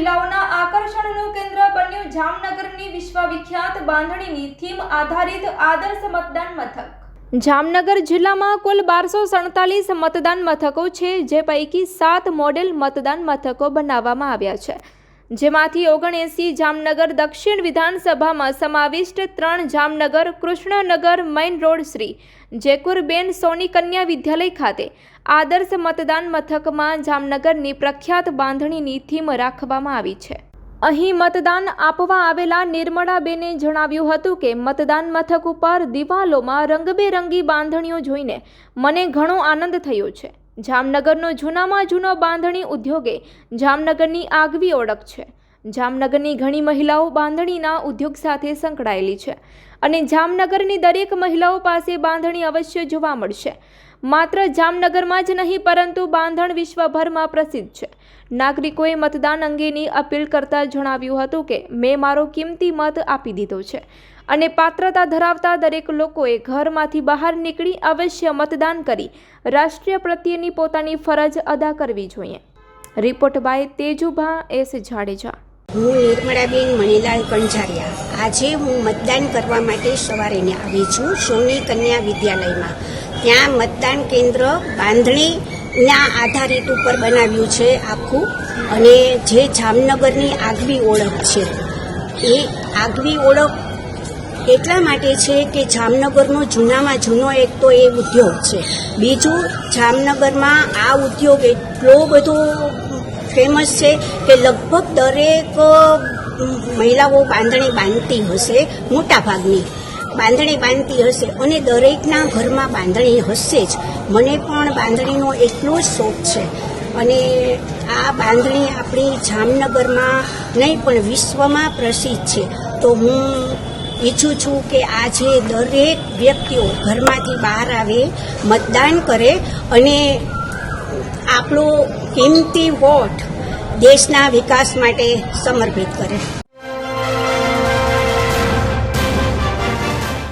મહિલાઓના આકર્ષણનું કેન્દ્ર બન્યું જામનગરની વિશ્વવિખ્યાત બાંધણીની થીમ આધારિત આદર્શ મતદાન મથક. જામનગર જિલ્લામાં કુલ બારસો સડતાલીસ મતદાન મથકો છે, જે પૈકી સાત મોડેલ મતદાન મથકો બનાવવામાં આવ્યા છે. જેમાંથી ઓગણએંસી જામનગર દક્ષિણ વિધાનસભામાં સમાવિષ્ટ ત્રણ જામનગર, કૃષ્ણનગર, મેઇન રોડ શ્રી, જેકુરબેન સોની કન્યા વિદ્યાલય ખાતે આદર્શ મતદાન મથકમાં જામનગરની પ્રખ્યાત બાંધણીની થીમ રાખવામાં આવી છે. અહીં મતદાન આપવા આવેલા નિર્મળાબેને જણાવ્યું હતું કે, મતદાન મથક ઉપર દિવાલોમાં રંગબેરંગી બાંધણીઓ જોઈને મને ઘણો આનંદ થયો છે. જામનગરનો જૂનામાં જૂનો બાંધણી ઉદ્યોગે જામનગરની આગવી ઓળખ છે. જામનગરની ઘણી મહિલાઓ બાંધણીના ઉદ્યોગ સાથે સંકળાયેલી છે અને જામનગરની દરેક મહિલાઓ પાસે બાંધણી અવશ્ય જોવા મળશે. માત્ર જામનગરમાં જ નહીં, પરંતુ બાંધણ વિશ્વભરમાં પ્રસિદ્ધ છે. નાગરિકોએ મતદાન અંગેની અપીલ કરતા જણાવ્યું હતું કે, મેં મારો કિંમતી મત આપી દીધો છે અને પાત્રતા ધરાવતા દરેક લોકોએ ઘરમાંથી બહાર નીકળી અવશ્ય મતદાન કરી રાષ્ટ્રીય પ્રત્યેની પોતાની ફરજ અદા કરવી જોઈએ. Report by Tejubha S Jadeja. હું નિર્મળાબેન મણીલાલ કંજારિયા. આજે હું મતદાન કરવા માટે સવારે આવી છું સોની કન્યા વિદ્યાલયમાં. ત્યાં મતદાન કેન્દ્ર બાંધણીના આધારિત ઉપર બનાવ્યું છે આખું અને જે જામનગરની આગવી ઓળખ છે. એ આગવી ઓળખ એટલા માટે છે કે જામનગરનો જૂનામાં જૂનો એક તો એ ઉદ્યોગ છે. બીજું, જામનગરમાં આ ઉદ્યોગ એટલો બધો ફેમસ છે કે લગભગ દરેક મહિલાઓ બાંધણી બાંધતી હશે, મોટાભાગની. બાંધણી બાંધતી હશે અને દરેકના ઘરમાં બાંધણી હશે જ. મને પણ બાંધણીનો એટલો જ શોખ છે. અને આ બાંધણી આપણી જામનગરમાં નહીં, પણ વિશ્વમાં પ્રસિદ્ધ છે. તો હું ઈચ્છું છું કે આજે દરેક વ્યક્તિઓ ઘરમાંથી બહાર આવે, મતદાન કરે અને આપણો કિંમતી વોટ દેશના વિકાસ માટે સમર્પિત કરે.